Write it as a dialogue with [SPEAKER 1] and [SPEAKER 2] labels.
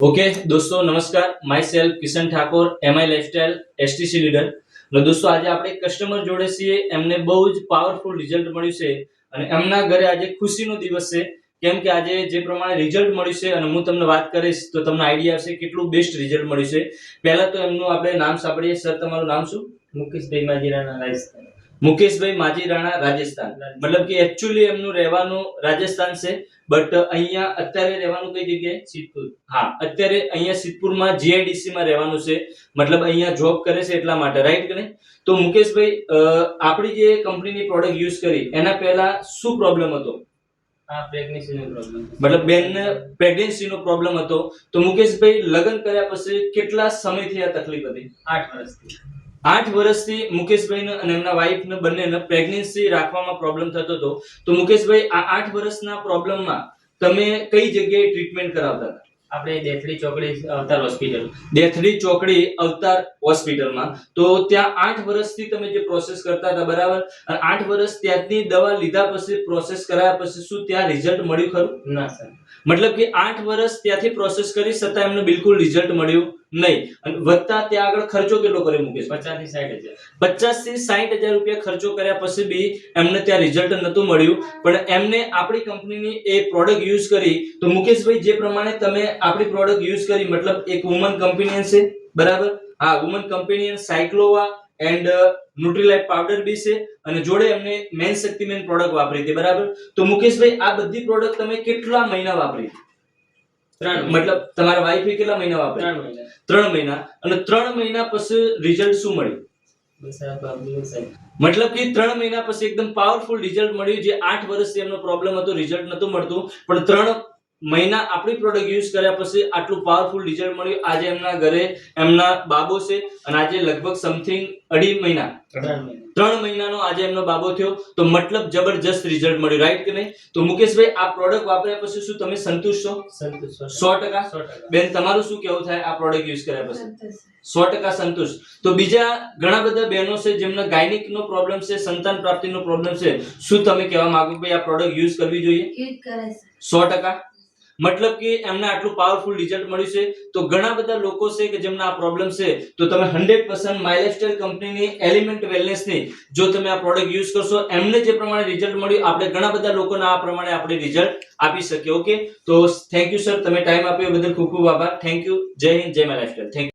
[SPEAKER 1] Okay દોસ્તો, નમસ્કાર. Myself Kishan Thakor Mi lifestyle STC leader અને દોસ્તો, આજે આપણે કસ્ટમર જોડે છીએ. એમને બહુ જ પાવરફુલ રિઝલ્ટ મળ્યું છે અને એમના ઘરે આજે ખુશીનો દિવસ છે. કેમ કે આજે જે પ્રમાણે રિઝલ્ટ મળ્યું છે અને હું તમને વાત કરીશ, તો તમને આઈડિયા આવશે કેટલું બેસ્ટ રિઝલ્ટ મળ્યું છે. પહેલા તો એમનું આપણે નામ સાંભળીએ. સર તમારું નામ શું?
[SPEAKER 2] મુકેશભાઈ માજીરાના રાજસ્થાન
[SPEAKER 1] મુકેશભાઈ માજી રાણા રાજસ્થાન. મતલબ કે એકચ્યુઅલી એમનું રહેવાનું રાજસ્થાન છે બટ અહીંયા અત્યારે રહેવાનું કઈ જગ્યાએ?
[SPEAKER 2] સિદ્ધપુર.
[SPEAKER 1] હા અત્યારે અહીંયા સિદ્ધપુરમાં જીઆઈડીસી માં રહેવાનું છે. મતલબ અહીંયા જોબ કરે છે એટલા માટે રાઈટ કે તો મુકેશભાઈ આપણી જે કંપનીની પ્રોડક્ટ યુઝ કરી એના પહેલા શું પ્રોબ્લેમ હતો?
[SPEAKER 2] મતલબ બેન પ્રોબ્લેમ
[SPEAKER 1] મતલબ બેનને પ્રેગ્નન્સીનો પ્રોબ્લેમ હતો. તો મુકેશભાઈ લગ્ન કર્યા પછી કેટલા સમયથી આ તકલીફ હતી?
[SPEAKER 2] આઠ વર્ષથી.
[SPEAKER 1] આઠ વર્ષથી મુકેશભાઈને અને એમના વાઈફને બંનેને પ્રેગ્નન્સી રાખવામાં પ્રોબ્લેમ થતો હતો. તો મુકેશભાઈ આ આઠ વર્ષના પ્રોબ્લેમમાં તમે કઈ જગ્યાએ ટ્રીટમેન્ટ કરાવતા હતા?
[SPEAKER 2] આપણે દેથડી ચોકડી અવતાર હોસ્પિટલ
[SPEAKER 1] દેથડી ચોકડી અવતાર હોસ્પિટલમાં તો ત્યાં આઠ વર્ષથી તમે જે પ્રોસેસ કરતા હતા બરાબર? અને આઠ વર્ષ ત્યાંની દવા લીધા પછી પ્રોસેસ કરાયા પછી શું ત્યાં રિઝલ્ટ મળ્યું ખરું?
[SPEAKER 2] ના સર
[SPEAKER 1] મતલબ કે આઠ વર્ષ ત્યાંથી પ્રોસેસ કરી છતાં એમને બિલકુલ રિઝલ્ટ મળ્યું નહીં. અને વધતા ત્યાં આગળ ખર્ચો કેટલો કરી મુકેશ?
[SPEAKER 2] પચાસથી સાઠ હજાર.
[SPEAKER 1] પચાસથી સાઠ હજાર રૂપિયા ખર્ચો કર્યા પછી બી એમને ત્યાં રિઝલ્ટ નતું મળ્યું. પણ એમને આપણી કંપનીની એ પ્રોડક્ટ યુઝ કરી. તો મુકેશભાઈ જે પ્રમાણે તમે આપણી પ્રોડક્ટ યુઝ કરી મતલબ એક વુમન કંપનીયન છે બરાબર? હા woman companion Cyclova and Nutrilite powder બી છે અને જોડે એમને મેન શક્તિમેન પ્રોડક્ટ વાપરી હતી બરાબર? તો મુકેશભાઈ આ બધી પ્રોડક્ટ તમે કેટલા મહિના વાપરી?
[SPEAKER 2] ત્રણ
[SPEAKER 1] મતલબ તમારા વાઈફે કેટલા મહિના વાપરે?
[SPEAKER 2] ત્રણ મહિના.
[SPEAKER 1] ત્રણ મહિના. અને ત્રણ મહિના પછી રિઝલ્ટ શું મળ્યું? મતલબ કે ત્રણ મહિના પછી એકદમ પાવરફુલ રિઝલ્ટ મળ્યું. જે આઠ વર્ષથી એમનો પ્રોબ્લેમ હતો રિઝલ્ટ નતું મળતું. પણ ત્રણ મહિના આપણી પ્રોડક્ટ યુઝ કર્યા પછી આટલું પાવરફુલ રિઝલ્ટ મળ્યું. આજે એમના ઘરે એમના બાબો છે અને આજે લગભગ સમથિંગ અઢી મહિના.
[SPEAKER 2] ત્રણ
[SPEAKER 1] મહિનાનો આજે એમનો બાબો થયો. તો મતલબ જબરજસ્ત રિઝલ્ટ મળ્યું રાઈટ કે નહીં? તો મુકેશભાઈ આ પ્રોડક્ટ વાપર્યા પછી શું તમે સંતુષ્ટ છો? સો ટકા. બેન તમારું શું કેવું થાય આ પ્રોડક્ટ યુઝ કર્યા પછી? સો ટકા સંતુષ્ટ. તો બીજા ઘણા બધા બહેનો છે જેમના ગાયનિક નો પ્રોબ્લેમ છે સંતાન પ્રાપ્તિનો પ્રોબ્લેમ છે. શું તમે કહેવા માંગો કે ભાઈ આ પ્રોડક્ટ યુઝ કરવી જોઈએ? સો ટકા. મતલબ કે એમને આટલું પાવરફુલ રિઝલ્ટ મળ્યું છે. તો ઘણા બધા લોકો છે કે જેમને આ પ્રોબ્લેમ છે, તો તમે હંડ્રેડ પર્સન્ટ માય લાઇફસ્ટાઇલ કંપનીની એલિમેન્ટ વેલનેસની જો તમે આ પ્રોડક્ટ યુઝ કરશો, એમને જે પ્રમાણે રિઝલ્ટ મળ્યું, આપણે ઘણા બધા લોકોને આ પ્રમાણે આપણે રિઝલ્ટ આપી શકીએ ઓકે તો થેન્ક યુ સર તમે ટાઈમ આપ્યો બદલ ખૂબ ખૂબ આભાર. થેન્ક યુ જય હિન્દ, જય માય લાઇફસ્ટાઇલ થેન્ક